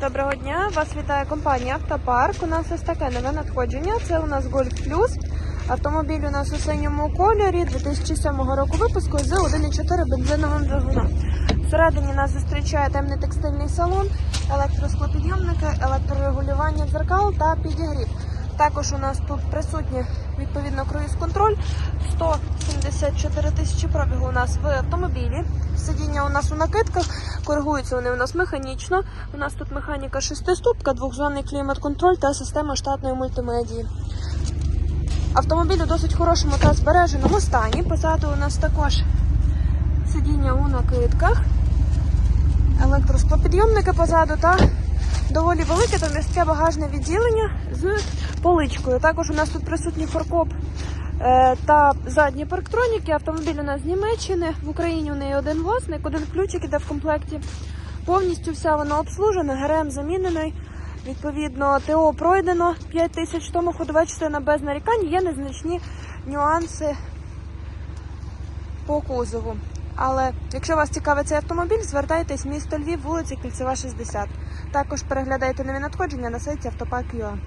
Доброго дня! Вас вітає компанія Автопарк. У нас ось таке нове надходження. Це у нас Golf Plus. Автомобіль у нас у синьому кольорі 2007 року випуску з 1,4 бензиновим двигуном. Всередині нас зустрічає темний текстильний салон, електросклопідйомники, електрорегулювання дзеркал та підігрів. Також у нас тут присутні відповідно круїз-контроль. 174 тисячі пробігу у нас в автомобілі. Сидіння у нас у накидках, коригуються вони у нас механічно. У нас тут механіка шестиступка, двохзонний клімат-контроль та система штатної мультимедії. Автомобіль у досить хорошому та збереженому стані. Позаду у нас також сидіння у накидках, електросклопідйомники позаду та доволі велике та м'яке багажне відділення з поличкою. Також у нас тут присутній форкоп е, та задні парктроніки. Автомобіль у нас з Німеччини. В Україні у неї один власник, один ключик іде в комплекті. Повністю вся вона обслужена, ГРМ замінений. Відповідно, ТО пройдено 5 тисяч, тому ходова частина без нарікань. Є незначні нюанси по кузову. Але якщо вас цікавить цей автомобіль, звертайтесь місто Львів, вулиця Кільцева, 60. Також переглядайте нові надходження на сайті автопак.ua.